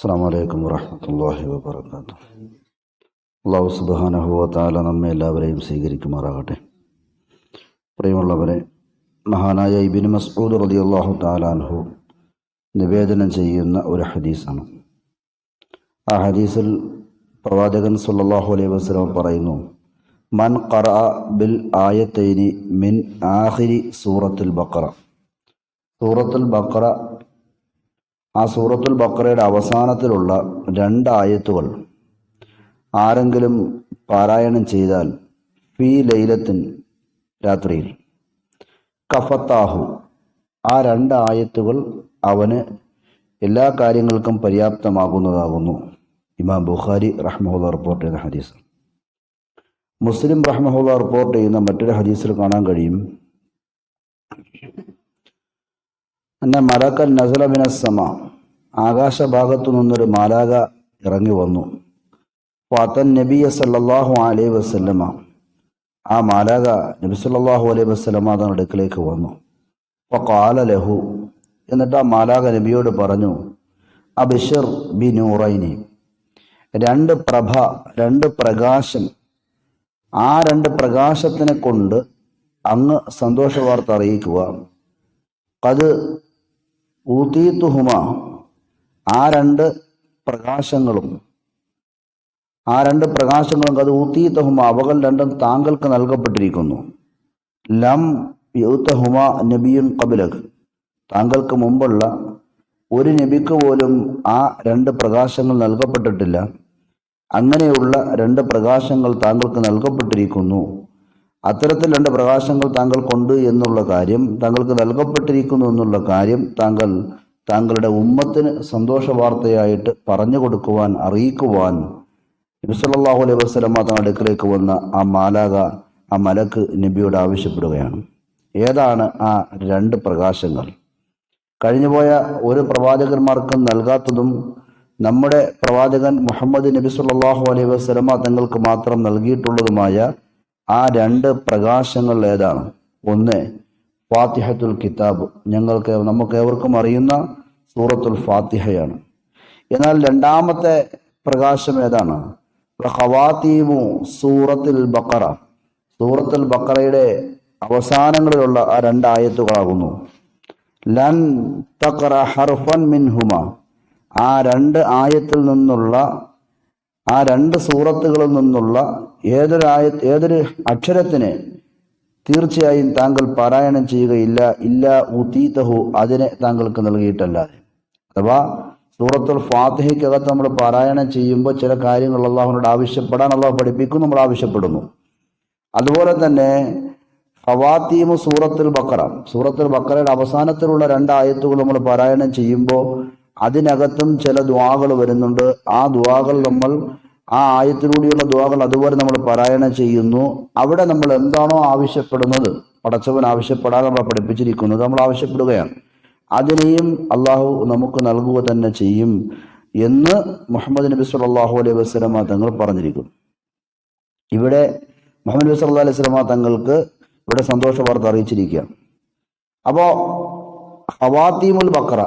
അസ്സാം വലൈക്കും വറഹമത്തല്ലാഹി വാത്തു അള്ളാഹു സുബാനഹുവത്താല നമ്മെ എല്ലാവരെയും സ്വീകരിക്കുമാറാകട്ടെ. പ്രിയമുള്ളവരെ മഹാനായ ഇബിൻ മസ്ഊദ് റതി അള്ളാഹു താലാൻഹു നിവേദനം ചെയ്യുന്ന ഒരു ഹദീസാണ്. ആ ഹദീസിൽ പ്രവാചകൻ സുല്ലാഹു അലൈഹി വസല്ലം പറയുന്നു മൻ ഖറ ബിൽ ആയത്തൈനി മിൻ ആഹിരി സൂറത്തുൽ ബഖറ. സൂറത്തുൽ ബഖറ ആ സൂറത്തുൽ ബക്കറയുടെ അവസാനത്തിലുള്ള രണ്ടായത്തുകൾ. ആരെങ്കിലും പാരായണം ചെയ്താൽ പി ലൈലത്തിൻ രാത്രിയിൽ. കഫത്താഹു. ആ രണ്ട് ആയത്തുകൾ അവന് എല്ലാ കാര്യങ്ങൾക്കും പര്യാപ്തമാകുന്നതാകുന്നു. ഇമാം ബുഖാരി റഹ്മുല്ല റിപ്പോർട്ട് ചെയ്യുന്ന ഹദീസ്. മുസ്ലിം റഹ്മുല്ല റിപ്പോർട്ട് ചെയ്യുന്ന മറ്റൊരു ഹദീസിൽ കാണാൻ കഴിയും. അന്ന മലക്കൽ നസലമിനസമ ആകാശഭാഗത്തു നിന്നൊരു മാലാക ഇറങ്ങി വന്നു. ഫാത്തൻ നബിയ സല്ലാഹു അലൈ വസ്ലമ ആ മാലാക നബി സല്ലാഹു അലൈ വസ്ലമ തങ്ങളുടെ അടുക്കിലേക്ക് വന്നു. അപ്പോൾ കാല ലഹു. എന്നിട്ട് ആ മാലാക നബിയോട് പറഞ്ഞു അബിഷർ ബി നൂറൈനി രണ്ട് പ്രഭ രണ്ട് പ്രകാശം. ആ രണ്ട് പ്രകാശത്തിനെ കൊണ്ട് അങ്ങ് സന്തോഷവാർത്ത അറിയിക്കുക. അത് ഊത്തീത്തുഹുമ ആ രണ്ട് പ്രകാശങ്ങളും ആ രണ്ട് പ്രകാശങ്ങളും അത് ഊത്തീത്തഹുമ അവകൾ രണ്ടും താങ്കൾക്ക് നൽകപ്പെട്ടിരിക്കുന്നു. ലം യൂത്തഹുമ നബിയുൻ കബിലക് താങ്കൾക്ക് മുമ്പുള്ള ഒരു നബിക്ക് പോലും ആ രണ്ട് പ്രകാശങ്ങൾ നൽകപ്പെട്ടിട്ടില്ല. അങ്ങനെയുള്ള രണ്ട് പ്രകാശങ്ങൾ താങ്കൾക്ക് നൽകപ്പെട്ടിരിക്കുന്നു. അത്തരത്തിൽ രണ്ട് പ്രകാശങ്ങൾ താങ്കൾക്കുണ്ട് എന്നുള്ള കാര്യം താങ്കൾക്ക് നൽകപ്പെട്ടിരിക്കുന്നു എന്നുള്ള കാര്യം താങ്കൾ താങ്കളുടെ ഉമ്മത്തിന് സന്തോഷ വാർത്തയായിട്ട് പറഞ്ഞു കൊടുക്കുവാൻ അറിയിക്കുവാൻ നബിസല്ലാഹു അലൈഹി വസ്ലമ തങ്ങളുടെ അടുക്കിലേക്ക് വന്ന ആ മാലാക ആ മലക്ക് നബിയോട് ആവശ്യപ്പെടുകയാണ്. ഏതാണ് ആ രണ്ട് പ്രകാശങ്ങൾ? കഴിഞ്ഞുപോയ ഒരു പ്രവാചകന്മാർക്കും നൽകാത്തതും നമ്മുടെ പ്രവാചകൻ മുഹമ്മദ് നബി സല്ലാഹു അലൈഹി വസ്ലമ തങ്ങൾക്ക് മാത്രം നൽകിയിട്ടുള്ളതുമായ ആ രണ്ട് പ്രകാശങ്ങൾ ഏതാണ്? ഒന്ന് ഫാത്തിഹത്തുൽ കിതാബ്. ഞങ്ങൾക്ക് നമുക്ക് ഏവർക്കും അറിയുന്ന സൂറത്തുൽ ഫാത്തിഹയാണ്. എന്നാൽ രണ്ടാമത്തെ പ്രകാശം ഏതാണ്? ഖവാത്തീമു സൂറത്തുൽ ബക്കറ സൂറത്തുൽ ബക്കറയുടെ അവസാനങ്ങളിലുള്ള ആ രണ്ട് ആയത്തുകളാകുന്നു. ലൻ തക്കറ ഹർഫൻ മിൻഹുമ. ആ രണ്ട് ആയത്തിൽ നിന്നുള്ള ആ രണ്ട് സൂറത്തുകളിൽ നിന്നുള്ള ഏതൊരു ആയ ഏതൊരു അക്ഷരത്തിന് തീർച്ചയായും താങ്കൾ പാരായണം ചെയ്യുകയില്ല ഇല്ല ഉത്തീതഹു അതിനെ താങ്കൾക്ക് നൽകിയിട്ടല്ലാതെ അഥവാ സൂറത്തുൽ ഫാത്തിഹയ്ക്കകത്ത് നമ്മൾ പാരായണം ചെയ്യുമ്പോൾ ചില കാര്യങ്ങൾ അള്ളാഹുനോട് ആവശ്യപ്പെടാൻ അള്ളാഹു പഠിപ്പിക്കും നമ്മൾ ആവശ്യപ്പെടുന്നു. അതുപോലെ തന്നെ ഫവാത്തീമു സൂറത്തുൽ ബക്കറ. സൂറത്തുൽ ബക്കറയുടെ അവസാനത്തിലുള്ള രണ്ട് ആയത്തുകൾ നമ്മൾ പാരായണം ചെയ്യുമ്പോൾ അതിനകത്തും ചില ദ്വാകൾ വരുന്നുണ്ട്. ആ ദ്വാകൾ നമ്മൾ ആ ആയത്തിലൂടെയുള്ള ദ്വാകൾ അതുപോലെ നമ്മൾ പാരായണം ചെയ്യുന്നു. അവിടെ നമ്മൾ എന്താണോ ആവശ്യപ്പെടുന്നത് പടച്ചവൻ ആവശ്യപ്പെടാതെ നമ്മളെ പഠിപ്പിച്ചിരിക്കുന്നത് നമ്മൾ ആവശ്യപ്പെടുകയാണ്. അതിനെയും അള്ളാഹു നമുക്ക് നൽകുക തന്നെ ചെയ്യും എന്ന് മുഹമ്മദ് നബി സല്ലാഹു അലൈഹി വസ്ലമ തങ്ങൾ പറഞ്ഞിരിക്കുന്നു. ഇവിടെ മുഹമ്മദ് നബി സല്ലാ അലൈഹി സ്വലമ തങ്ങൾക്ക് ഇവിടെ സന്തോഷ വാർത്ത അറിയിച്ചിരിക്കുകയാണ്. അപ്പോ ഹവാത്തീമുൽ ബക്കറ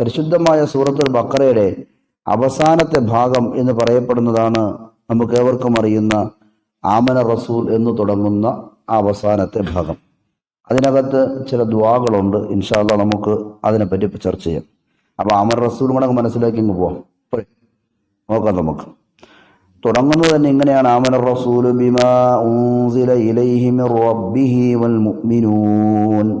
പരിശുദ്ധമായ സൂറത്തുൽ ബക്കറയുടെ അവസാനത്തെ ഭാഗം എന്ന് പറയപ്പെടുന്നതാണ് നമുക്ക് ഏവർക്കും അറിയുന്ന ആമന റസൂൽ എന്ന് തുടങ്ങുന്ന അവസാനത്തെ ഭാഗം. അതിനകത്ത് ചില ദ്വാകളുണ്ട് ഇൻഷാല്ല നമുക്ക് അതിനെപ്പറ്റി ചർച്ച ചെയ്യാം. അപ്പോൾ ആമർ റസൂൽ കൂടെ മനസ്സിലാക്കി ഇങ്ങ് പോവാം. നോക്കാം നമുക്ക്. തുടങ്ങുന്നത് തന്നെ ഇങ്ങനെയാണ്. ആമന റസൂൽ ബിമാ ഉൻസില മിർ റബ്ബിഹി വൽ മുഅ്മിനൂൻ.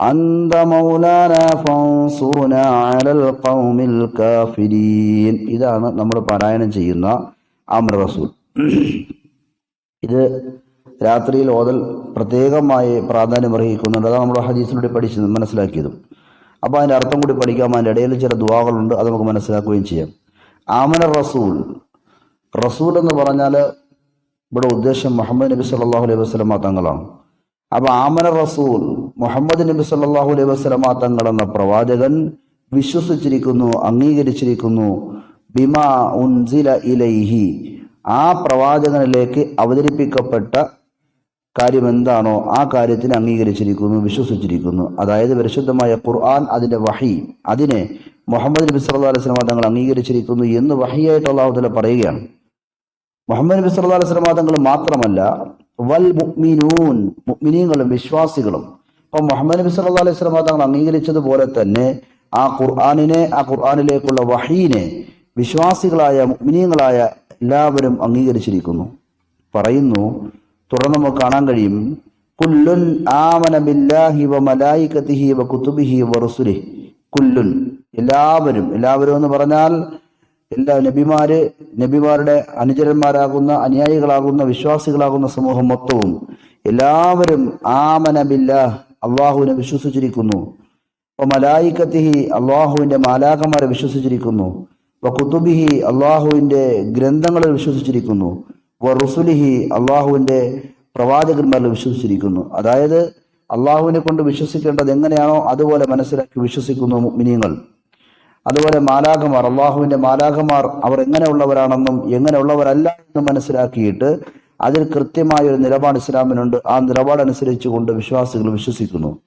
അന്ത മൗലാന ഫൗസൂന അലൽ ഖൗമിൽ കാഫിരീൻ. ഇതാണ് നമ്മൾ പാരായണം ചെയ്യുന്ന അമർ റസൂൽ. ഇത് രാത്രിയിൽ ഓതൽ പ്രത്യേകമായി പ്രാധാന്യം അർഹിക്കുന്നുണ്ട്. അതാണ് നമ്മൾ ഹദീസിലൂടെ പഠിച്ചത് മനസ്സിലാക്കിയതും. അപ്പോൾ അതിന്റെ അർത്ഥം കൂടി പഠിക്കാം. അതിന്റെ ഇടയിൽ ചില ദുവാകളുണ്ട് അത് നമുക്ക് മനസ്സിലാക്കുകയും ചെയ്യാം. ആമന റസൂൽ. റസൂൽ എന്ന് പറഞ്ഞാൽ ഇവിടെ ഉദ്ദേശം മുഹമ്മദ് നബി സല്ലാഹു അലൈഹി വസ്ലമ തങ്ങളാണ്. അപ്പോൾ ആമന റസൂൽ മുഹമ്മദ് നബി സല്ലാഹു അലൈഹി തങ്ങൾ എന്ന പ്രവാചകൻ വിശ്വസിച്ചിരിക്കുന്നു അംഗീകരിച്ചിരിക്കുന്നു ബിമാ ഉൻസില ഇലൈഹി. ആ പ്രവാചകനിലേക്ക് അവതരിപ്പിക്കപ്പെട്ട കാര്യം എന്താണോ ആ കാര്യത്തിന് അംഗീകരിച്ചിരിക്കുന്നു വിശ്വസിച്ചിരിക്കുന്നു. അതായത് പരിശുദ്ധമായ ഖുർആൻ അതിന്റെ വഹി അതിനെ മുഹമ്മദ് നബി സല്ലാ അലൈഹി വസല്ലമ തങ്ങൾ അംഗീകരിച്ചിരിക്കുന്നു എന്ന് വഹിയായിട്ട് അള്ളാഹു തആല പറയുകയാണ്. മുഹമ്മദ് നബി സല്ലാ അലൈഹി വസല്ലമ തങ്ങൾ മാത്രമല്ല വൽ മുക്മിനൂൻ മുക്മിനീങ്ങളും വിശ്വാസികളും. അപ്പം മുഹമ്മദ് നബി സല്ലാ അലൈഹി സ്വലാം തങ്ങൾ അംഗീകരിച്ചതുപോലെ തന്നെ ആ ഖുർആാനിനെ ആ ഖുർആാനിലേക്കുള്ള വഹീനെ വിശ്വാസികളായ മുക്മിനീങ്ങളായ എല്ലാവരും അംഗീകരിച്ചിരിക്കുന്നു. പറയുന്നു തുടർന്ന് നമുക്ക് കാണാൻ കഴിയും. കുല്ലുൻ ആമന ബില്ലാഹി വ വ കുതുബിഹി വ കുല്ലുൻ. എല്ലാവരും എല്ലാവരും എന്ന് പറഞ്ഞാൽ എല്ലാ നബിമാര്? നബിമാരുടെ അനുചരന്മാരാകുന്ന അനുയായികളാകുന്ന വിശ്വാസികളാകുന്ന സമൂഹം മൊത്തവും എല്ലാവരും ആമനബില്ല അള്ളാഹുവിനെ വിശ്വസിച്ചിരിക്കുന്നു. അപ്പൊ മലായിക്കത്തിഹി അള്ളാഹുവിന്റെ മാലാകന്മാരെ വിശ്വസിച്ചിരിക്കുന്നു. അപ്പൊ കുത്തുബിഹി അള്ളാഹുവിന്റെ ഗ്രന്ഥങ്ങളിൽ വിശ്വസിച്ചിരിക്കുന്നു. വ റുസുലിഹി അള്ളാഹുവിന്റെ പ്രവാചകന്മാരിൽ വിശ്വസിച്ചിരിക്കുന്നു. അതായത് അള്ളാഹുവിനെ കൊണ്ട് വിശ്വസിക്കേണ്ടത് എങ്ങനെയാണോ അതുപോലെ മനസ്സിലാക്കി വിശ്വസിക്കുന്നു മുഅ്മിനീങ്ങൾ അതുപോലെ മാലാഖമാർ അള്ളാഹുവിന്റെ മാലാഖമാർ അവർ എങ്ങനെയുള്ളവരാണെന്നും എങ്ങനെയുള്ളവരല്ല എന്നും മനസ്സിലാക്കിയിട്ട് അതിൽ കൃത്യമായ ഒരു നിലപാട് ഇസ്ലാമിനുണ്ട്. ആ നിലപാടനുസരിച്ച് കൊണ്ട് വിശ്വാസികൾ വിശ്വസിക്കുന്നു.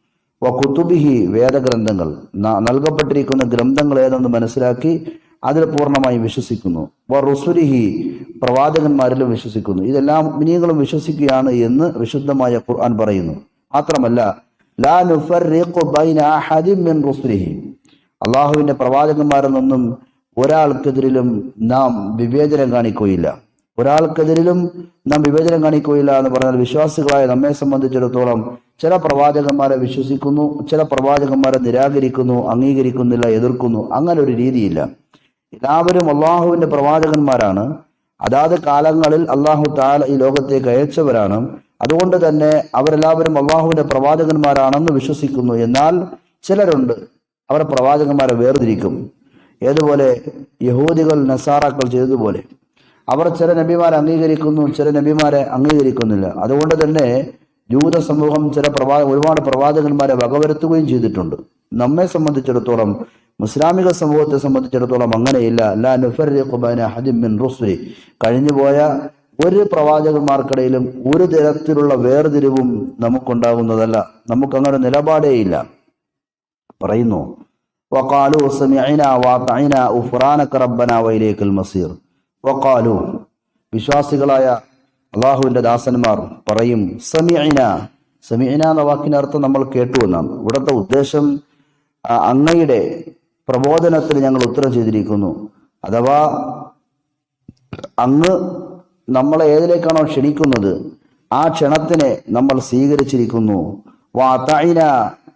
വ കുത്തുബിഹി വേദഗ്രന്ഥങ്ങൾ നൽകപ്പെട്ടിരിക്കുന്ന ഗ്രന്ഥങ്ങൾ ഏതെന്ന് മനസ്സിലാക്കി അതിൽ പൂർണമായും വിശ്വസിക്കുന്നു. വ റുസുലിഹി പ്രവാചകന്മാരിലും വിശ്വസിക്കുന്നു. ഇതെല്ലാം മിനിയങ്ങളും വിശ്വസിക്കുകയാണ് എന്ന് വിശുദ്ധമായ ഖുർആൻ പറയുന്നു. മാത്രമല്ല ലാ നുഫർ അഹദിൻ പ്രവാചകന്മാരെന്നൊന്നും ഒരാൾക്കെതിരിലും നാം വിവേചനം കാണിക്കുകയില്ല. ഒരാൾക്കെതിരിലും നാം വിവേചനം കാണിക്കുകയില്ല എന്ന് പറഞ്ഞാൽ വിശ്വാസികളായ നമ്മെ സംബന്ധിച്ചിടത്തോളം ചില പ്രവാചകന്മാരെ വിശ്വസിക്കുന്നു ചില പ്രവാചകന്മാരെ നിരാകരിക്കുന്നു അംഗീകരിക്കുന്നില്ല എതിർക്കുന്നു അങ്ങനെ ഒരു രീതിയില്ല. എല്ലാവരും അള്ളാഹുവിന്റെ പ്രവാചകന്മാരാണ്. അതാത് കാലങ്ങളിൽ അള്ളാഹു താല ഈ ലോകത്തേക്ക് അയച്ചവരാണ്. അതുകൊണ്ട് തന്നെ അവരെല്ലാവരും അള്ളാഹുവിന്റെ പ്രവാചകന്മാരാണെന്ന് വിശ്വസിക്കുന്നു. എന്നാൽ ചിലരുണ്ട് അവർ പ്രവാചകന്മാരെ വേർതിരിക്കും. ഏതുപോലെ യഹൂദികൾ നസാറാക്കൾ ചെയ്തതുപോലെ. അവർ ചില നബിമാരെ അംഗീകരിക്കുന്നു ചില നബിമാരെ അംഗീകരിക്കുന്നില്ല. അതുകൊണ്ട് തന്നെ ജൂത സമൂഹം ചില പ്രവാ ഒരുപാട് പ്രവാചകന്മാരെ വകവരുത്തുകയും ചെയ്തിട്ടുണ്ട്. നമ്മെ സംബന്ധിച്ചിടത്തോളം മുസ്ലാമിക സമൂഹത്തെ സംബന്ധിച്ചിടത്തോളം അങ്ങനെയില്ല. ലാ മിൻ റുസുലി. കഴിഞ്ഞുപോയ ഒരു പ്രവാചകന്മാർക്കിടയിലും ഒരു തരത്തിലുള്ള വേർതിരിവും നമുക്കുണ്ടാകുന്നതല്ല. നമുക്കങ്ങനെ നിലപാടേയില്ല. പറയുന്നു വഖാലു سمعنا واطعنا غفرانك ربنا وإليك المصير. وقالوا വിശ്വാസികളായ അള്ളാഹുവിന്റെ ദാസന്മാർ പറയും സമിഅന സമിഅന എന്ന വാക്കിന്റെ അർത്ഥം നമ്മൾ കേട്ടു എന്നാണ്. ഇവിടുത്തെ ഉദ്ദേശം അങ്ങയുടെ പ്രബോധനത്തിന് ഞങ്ങൾ ഉത്തരം ചെയ്തിരിക്കുന്നു. അഥവാ അങ്ങ് നമ്മളെ ഏതിലേക്കാണോ ക്ഷണിക്കുന്നത് ആ ക്ഷണത്തിനെ നമ്മൾ സ്വീകരിച്ചിരിക്കുന്നു. വാതഅന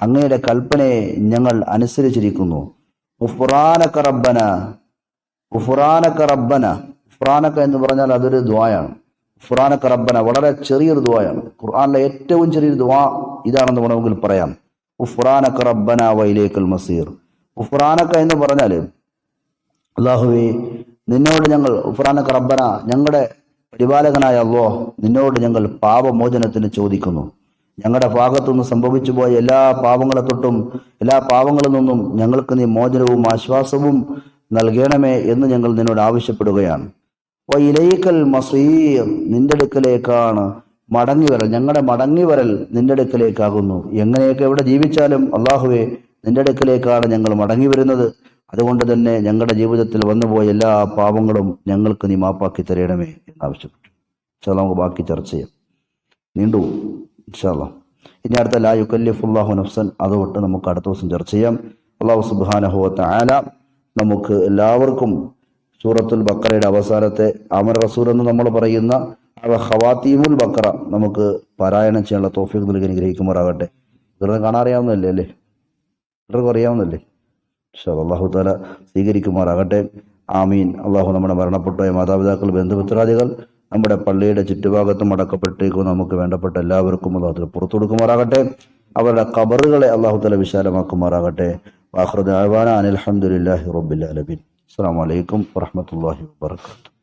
അങ്ങയുടെ കൽപ്പനയെ ഞങ്ങൾ അനുസരിച്ചിരിക്കുന്നു. എന്ന് പറഞ്ഞാൽ അതൊരു ദ്വായാണ് ഉഫ്റാനക റബ്ബന വളരെ ചെറിയൊരു ദ്വായാണ് ഖുർആനിലെ ഏറ്റവും ചെറിയൊരു ദ്വാ ഇതാണെന്ന് വേണമെങ്കിൽ പറയാം. ഉഫ്റാനക റബ്ബന വൈലേക്കൽ മസീർ. ഉഫ്റാനക എന്ന് പറഞ്ഞാൽ അള്ളാഹുവേ നിന്നോട് ഞങ്ങൾ ഉഫ്റാനക്ക റബ്ബന ഞങ്ങളുടെ പരിപാലകനായ അള്ളോ നിന്നോട് ഞങ്ങൾ പാപമോചനത്തിന് ചോദിക്കുന്നു. ഞങ്ങളുടെ ഭാഗത്തുനിന്ന് സംഭവിച്ചു പോയ എല്ലാ പാവങ്ങളെ തൊട്ടും എല്ലാ പാവങ്ങളിൽ നിന്നും ഞങ്ങൾക്ക് നീ മോചനവും ആശ്വാസവും നൽകണമേ എന്ന് ഞങ്ങൾ നിന്നോട് ആവശ്യപ്പെടുകയാണ്. ഓ ഇലയിക്കൽ മസീർ നിന്റെ അടുക്കലേക്കാണ് മടങ്ങി വരൽ ഞങ്ങളുടെ മടങ്ങി വരൽ നിന്റെ അടുക്കലേക്കാകുന്നു. എങ്ങനെയൊക്കെ എവിടെ ജീവിച്ചാലും അള്ളാഹുവെ നിന്റെ അടുക്കലേക്കാണ് ഞങ്ങൾ മടങ്ങി വരുന്നത് അതുകൊണ്ട് തന്നെ ഞങ്ങളുടെ ജീവിതത്തിൽ വന്നുപോയ എല്ലാ പാപങ്ങളും ഞങ്ങൾക്ക് നീ മാപ്പാക്കി തരണമേ എന്ന് ആവശ്യപ്പെട്ടു. ഇൻഷാ നമുക്ക് ബാക്കി ചർച്ച ചെയ്യാം. നീണ്ടു. ഇൻഷാല്ല ഇനി അടുത്ത ലാ യുക്കല്ലിഫുല്ലാഹു നഫ്സൻ. അതുകൊണ്ട് നമുക്ക് അടുത്ത ദിവസം ചർച്ച ചെയ്യാം. അള്ളാഹു സുബാനഹുവത്ത് ആല നമുക്ക് എല്ലാവർക്കും സൂറത്തുൽ ബക്കറയുടെ അവസാനത്തെ അമർ റസൂൽ എന്ന് നമ്മൾ പറയുന്ന അവ ഖവാത്തീമുൽ ബക്കറ നമുക്ക് പാരായണം ചെയ്യാനുള്ള തോഫിക്ക് നൽകി അനുഗ്രഹിക്കുമാറാകട്ടെ. ഇതൊന്നും കാണാറിയാവുന്നതല്ലേ അല്ലേ? ഇതൊക്കെ അറിയാവുന്നല്ലേ അള്ളാഹു താല സ്വീകരിക്കുമാറാകട്ടെ. ആമീൻ. അള്ളാഹു നമ്മുടെ മരണപ്പെട്ട മാതാപിതാക്കൾ ബന്ധുമിത്രാദികൾ നമ്മുടെ പള്ളിയുടെ ചുറ്റുഭാഗത്തും അടക്കപ്പെട്ടേക്കും നമുക്ക് വേണ്ടപ്പെട്ട എല്ലാവർക്കും അള്ളാഹു പുറത്തു കൊടുക്കുമാറാകട്ടെ. അവരുടെ കബറുകളെ അള്ളാഹു തല വിശാലമാക്കുമാറാകട്ടെ. വാഹൃദ് അനിൽ അലഹമുല്ലാഹി റബ്ബിൽ അലബിൻ അസ്സാം വലൈക്കും വാഹമത്തല്ലാഹി വാബർക്കാത്തു